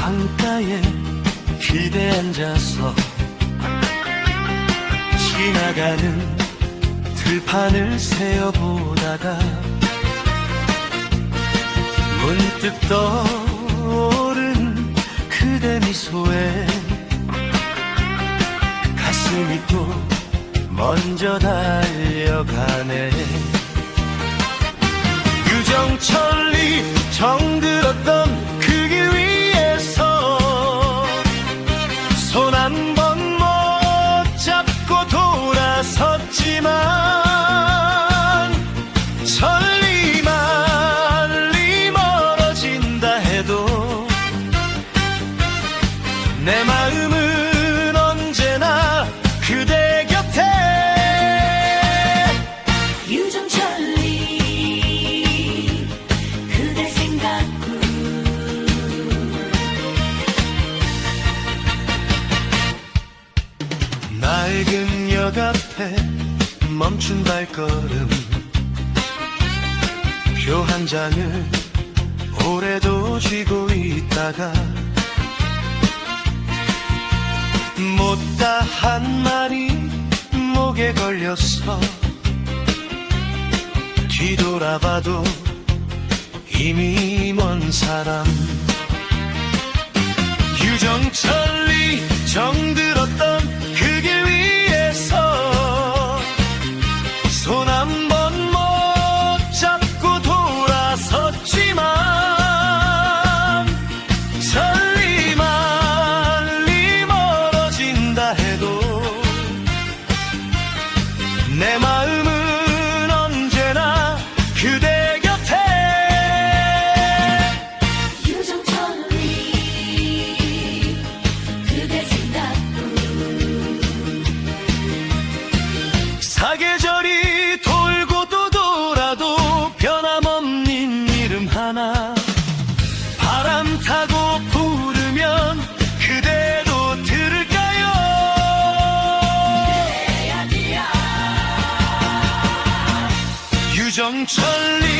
강가에 기대 앉아서 지나가는 들판을 세어보다가 문득 떠오른 그대 미소에 가슴이 또 먼저 달려가네. 유정천리 돌아섰지만 천리 만리 멀어진다 해도 내 마음은 언제나 그대 곁에. 유정천리 그대 생각뿐 낡은 역 앞에 멈춘 발걸음. 표 한 장을 오래도 쥐고 있다가 못다 한 말이 목에 걸렸어. 뒤돌아봐도 이미 먼 사람. 유정천리 정들 내 마음은 언제나 그대 곁에. 사계절이 돌고 또 돌아도 변함없는 이름 하나. 바람 타고 부르면 정천리